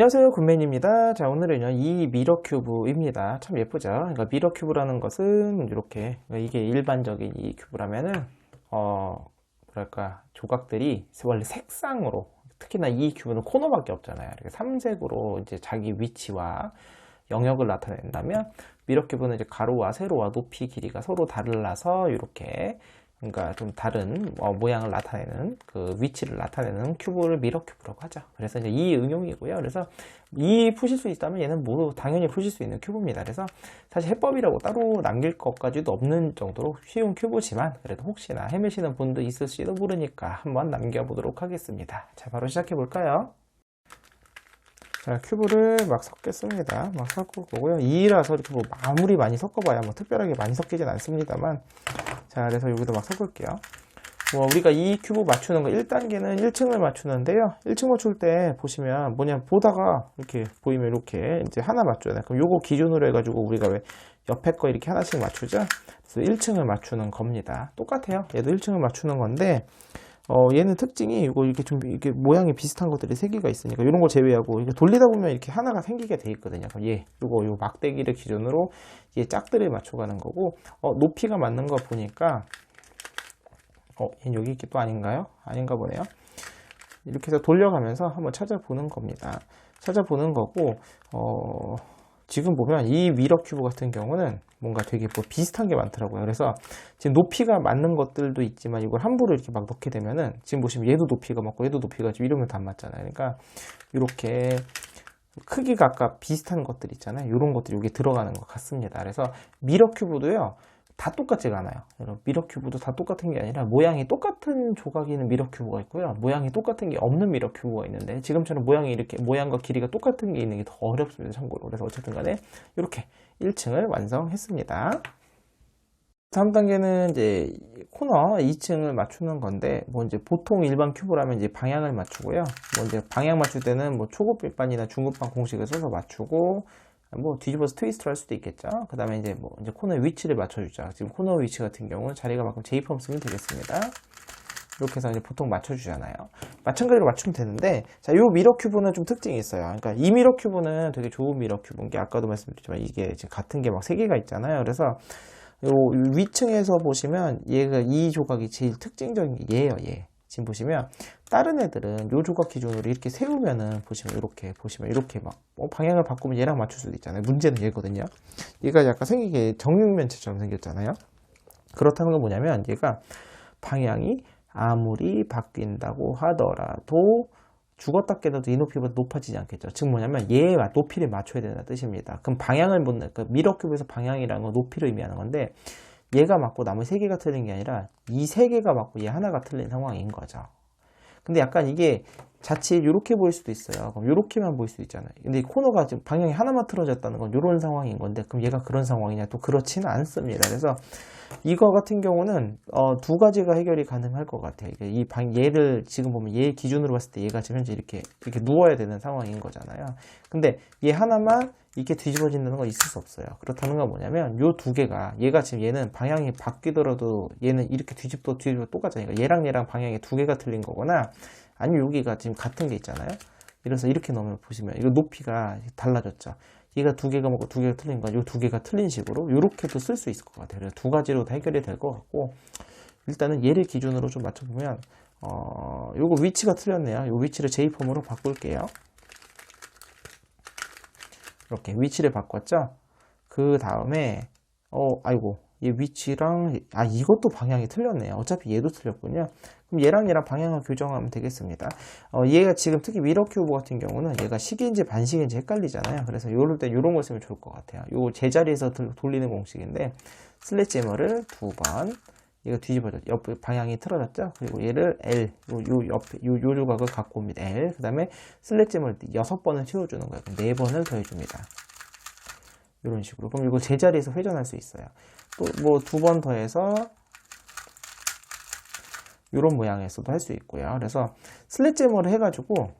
안녕하세요 군맨입니다. 자 오늘은요 이 미러 큐브입니다. 참 예쁘죠? 그러니까 미러 큐브라는 것은 이렇게 이게 일반적인 이 큐브라면은 어 뭐랄까 조각들이 원래 색상으로 특히나 이 큐브는 코너밖에 없잖아요. 이렇게 삼색으로 이제 자기 위치와 영역을 나타낸다면 미러 큐브는 이제 가로와 세로와 높이 길이가 서로 달라서 이렇게 그러니까 좀 다른 어, 모양을 나타내는 그 위치를 나타내는 큐브를 미러 큐브라고 하죠. 그래서 이제 이 응용이고요. 그래서 이 푸실 수 있다면 얘는 모두 당연히 푸실 수 있는 큐브입니다. 그래서 사실 해법이라고 따로 남길 것까지도 없는 정도로 쉬운 큐브지만 그래도 혹시나 헤매시는 분도 있을지도 모르니까 한번 남겨보도록 하겠습니다. 자, 바로 시작해 볼까요? 자, 큐브를 막 섞겠습니다. 막 섞을 거고요. 2라서 이렇게 뭐 아무리 많이 섞어봐야 뭐 특별하게 많이 섞이진 않습니다만 자, 그래서 여기도 막 섞을게요. 뭐 우리가 이 큐브 맞추는 거 1단계는 1층을 맞추는데요. 1층 맞출 때 보시면 뭐냐 보다가 이렇게 보이면 이렇게 이제 하나 맞춰야 그럼 요거 기준으로 해가지고 우리가 왜 옆에 거 이렇게 하나씩 맞추죠? 그래서 1층을 맞추는 겁니다. 똑같아요. 얘도 1층을 맞추는 건데 어, 얘는 특징이 이거 이렇게 좀 이렇게 모양이 비슷한 것들이 세 개가 있으니까 이런 걸 제외하고 이렇게 돌리다 보면 이렇게 하나가 생기게 돼 있거든요. 그럼 얘, 요거 요 막대기를 기준으로 얘 짝들을 맞춰가는 거고 어, 높이가 맞는 거 보니까 어, 얘 여기 있기 또 아닌가요? 아닌가 보네요. 이렇게 해서 돌려가면서 한번 찾아보는 겁니다. 찾아보는 거고 어, 지금 보면 이 미러 큐브 같은 경우는 뭔가 되게 뭐 비슷한 게 많더라고요. 그래서 지금 높이가 맞는 것들도 있지만 이걸 함부로 이렇게 막 넣게 되면은 지금 보시면 얘도 높이가 맞고 얘도 높이가 지금 이러면 다안 맞잖아요. 그러니까 이렇게 크기가 아까 비슷한 것들 있잖아요. 이런 것들이 여기 들어가는 것 같습니다. 그래서 미러 큐브도요. 다 똑같지가 않아요. 여러분, 미러 큐브도 다 똑같은 게 아니라 모양이 똑같은 조각이 있는 미러 큐브가 있고요. 모양이 똑같은 게 없는 미러 큐브가 있는데 지금처럼 모양이 이렇게 모양과 길이가 똑같은 게 있는 게 더 어렵습니다. 참고로. 그래서 어쨌든 간에 이렇게 1층을 완성했습니다. 다음 단계는 이제 코너 2층을 맞추는 건데 뭐 이제 보통 일반 큐브라면 이제 방향을 맞추고요. 뭐 이제 방향 맞출 때는 뭐 초급반이나 중급반 공식을 써서 맞추고 뭐 뒤집어서 트위스트를 할 수도 있겠죠. 그 다음에 이제 뭐 이제 코너의 위치를 맞춰주죠. 지금 코너 위치 같은 경우는 자리가 만큼 J펌 쓰면 되겠습니다. 이렇게 해서 이제 보통 맞춰주잖아요. 마찬가지로 맞추면 되는데, 자, 요 미러 큐브는 좀 특징이 있어요. 그러니까 이 미러 큐브는 되게 좋은 미러 큐브인 게 아까도 말씀드렸지만 이게 지금 같은 게 막 세 개가 있잖아요. 그래서 요 위층에서 보시면 얘가 이 조각이 제일 특징적인 게 얘예요, 얘. 지금 보시면 다른 애들은 요 조각 기준으로 이렇게 세우면은 보시면 이렇게 보시면 이렇게 막 어, 방향을 바꾸면 얘랑 맞출 수도 있잖아요. 문제는 얘거든요. 얘가 약간 생긴 게 정육면체처럼 생겼잖아요. 그렇다는 건 뭐냐면 얘가 방향이 아무리 바뀐다고 하더라도 죽었다 깨져도 이 높이보다 높아지지 않겠죠. 즉 뭐냐면 얘와 높이를 맞춰야 된다는 뜻입니다. 그럼 방향을 못, 그 미러큐브에서 방향이라는 건 높이를 의미하는 건데 얘가 맞고 나머지 세 개가 틀린 게 아니라 이 세 개가 맞고 얘 하나가 틀린 상황인 거죠. 근데 약간 이게 자칫 이렇게 보일 수도 있어요. 그럼 이렇게만 보일 수도 있잖아요. 근데 이 코너가 지금 방향이 하나만 틀어졌다는 건 이런 상황인 건데 그럼 얘가 그런 상황이냐 또 그렇지는 않습니다. 그래서 이거 같은 경우는 어, 두 가지가 해결이 가능할 것 같아요. 이 방, 얘를 지금 보면 얘 기준으로 봤을 때 얘가 지금 현재 이렇게 이렇게 누워야 되는 상황인 거잖아요. 근데 얘 하나만 이렇게 뒤집어진다는 건 있을 수 없어요. 그렇다는 건 뭐냐면 요 두 개가 얘가 지금 얘는 방향이 바뀌더라도 얘는 이렇게 뒤집도 뒤집어 똑같잖아요. 그러니까 얘랑 얘랑 방향이 두 개가 틀린 거거나 아니면 여기가 지금 같은 게 있잖아요. 이래서 이렇게 넣으면 보시면 이거 높이가 달라졌죠. 얘가 두 개가 먹고 두 개가 틀린 거, 이두 개가 틀린 식으로 이렇게도 쓸 수 있을 것 같아요. 두 가지로 다 해결이 될 것 같고 일단은 얘를 기준으로 좀 맞춰보면 어, 요거 위치가 틀렸네요. 요 위치를 J폼으로 바꿀게요. 이렇게 위치를 바꿨죠. 그 다음에 어, 아이고 얘 위치랑 아 이것도 방향이 틀렸네요. 어차피 얘도 틀렸군요. 그럼 얘랑 얘랑 방향을 교정하면 되겠습니다. 어, 얘가 지금 특히 미러 큐브 같은 경우는 얘가 식인지 반식인지 헷갈리잖아요. 그래서 요럴 때 요런 걸 쓰면 좋을 것 같아요. 요 제자리에서 들- 돌리는 공식인데 슬래지머를 두번 얘가 뒤집어져 옆 방향이 틀어졌죠. 그리고 얘를 L 요, 요 옆에 요, 요 조각을 갖고 옵니다. L 그 다음에 슬래지머를 여섯 번을 채워주는 거예요. 네 번을 더해줍니다. 이런 식으로 그럼 이거 제자리에서 회전할 수 있어요. 또 뭐 두 번 더해서 이런 모양에서도 할 수 있고요. 그래서 슬릿제머를 해가지고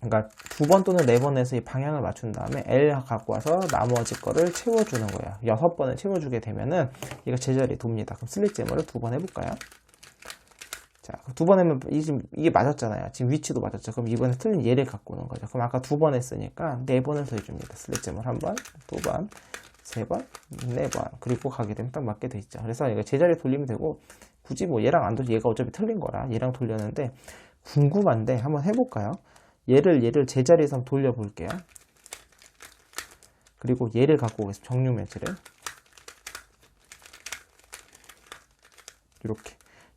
그러니까 두 번 또는 네 번에서 이 방향을 맞춘 다음에 L 갖고 와서 나머지 거를 채워주는 거예요. 여섯 번을 채워주게 되면은 얘가 제자리에 돕니다. 그럼 슬릿 제머를 두 번 해볼까요? 자, 두 번 하면 이게 맞았잖아요. 지금 위치도 맞았죠. 그럼 이번에 틀린 얘를 갖고 오는 거죠. 그럼 아까 두 번 했으니까 네 번을 더해줍니다. 슬래점을 한 번, 두 번, 세 번, 네 번. 그리고 가게 되면 딱 맞게 돼 있죠. 그래서 이거 제자리 돌리면 되고 굳이 뭐 얘랑 안 돌지 얘가 어차피 틀린 거라 얘랑 돌렸는데 궁금한데 한번 해볼까요? 얘를 얘를 제자리에서 한번 돌려볼게요. 그리고 얘를 갖고 오겠습니다. 정류 매치를 이렇게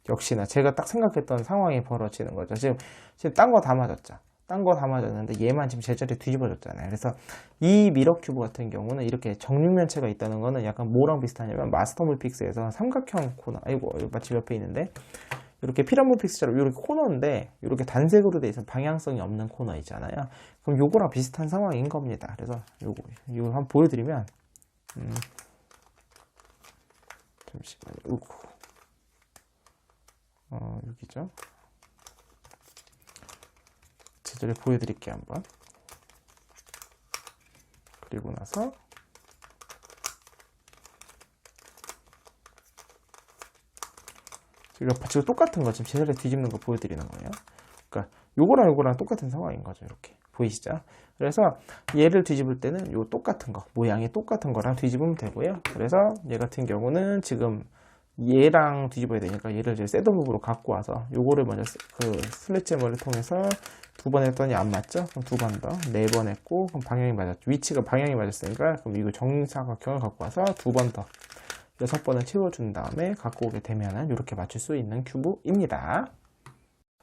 역시나 제가 딱 생각했던 상황이 벌어지는 거죠. 지금 지금 딴 거 다 맞았죠. 딴 거 다 맞았는데 얘만 지금 제자리에 뒤집어졌잖아요. 그래서 이 미러 큐브 같은 경우는 이렇게 정육면체가 있다는 거는 약간 뭐랑 비슷하냐면 마스터물 픽스에서 삼각형 코너 아이고 마침 옆에 있는데 이렇게 피라몰 픽스처럼 이렇게 코너인데 이렇게 단색으로 돼 있어 방향성이 없는 코너 있잖아요. 그럼 요거랑 비슷한 상황인 겁니다. 그래서 요거 이거 한번 보여드리면 음, 잠시만요. 우구. 어, 여기죠. 제자리 보여드릴게요, 한번. 그리고 나서 지금 지금 똑같은 거 지금 제자리 뒤집는 거 보여드리는 거예요. 그러니까 요거랑 요거랑 똑같은 상황인 거죠, 이렇게 보이시죠? 그래서 얘를 뒤집을 때는 요 똑같은 거 모양이 똑같은 거랑 뒤집으면 되고요. 그래서 얘 같은 경우는 지금 얘랑 뒤집어야 되니까 얘를 이제 셋업으로 갖고 와서 요거를 먼저 스- 그 슬래치머를 통해서 두 번 했더니 안 맞죠? 그럼 두 번 더, 네 번 했고 그럼 방향이 맞았죠. 위치가 방향이 맞았으니까 그럼 이거 정사각형을 갖고 와서 두 번 더, 여섯 번을 채워준 다음에 갖고 오게 되면은 이렇게 맞출 수 있는 큐브입니다.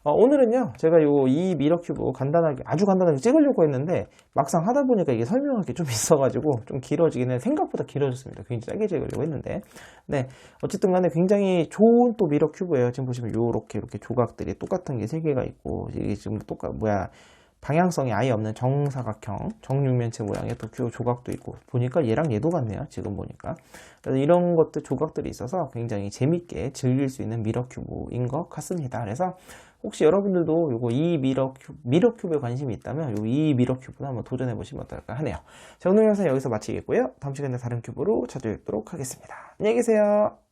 어, 오늘은요, 제가 요 이 미러 큐브 간단하게, 아주 간단하게 찍으려고 했는데, 막상 하다 보니까 이게 설명할 게 좀 있어가지고, 좀 길어지긴 해. 생각보다 길어졌습니다. 굉장히 짧게 찍으려고 했는데. 네, 어쨌든 간에 굉장히 좋은 또 미러 큐브예요. 지금 보시면 요렇게, 이렇게 조각들이 똑같은 게 세 개가 있고, 이게 지금 똑같, 뭐야, 방향성이 아예 없는 정사각형, 정육면체 모양의 또 큐브 조각도 있고, 보니까 얘랑 얘도 같네요. 지금 보니까. 그래서 이런 것들 조각들이 있어서 굉장히 재밌게 즐길 수 있는 미러 큐브인 것 같습니다. 그래서 혹시 여러분들도 요거 이 미러 큐브, 미러 큐브에 관심이 있다면 요이 미러 큐브도 한번 도전해 보시면 어떨까 하네요. 자, 오늘 영상 여기서 마치겠고요. 다음 시간에 다른 큐브로 찾아뵙도록 하겠습니다. 안녕히 계세요.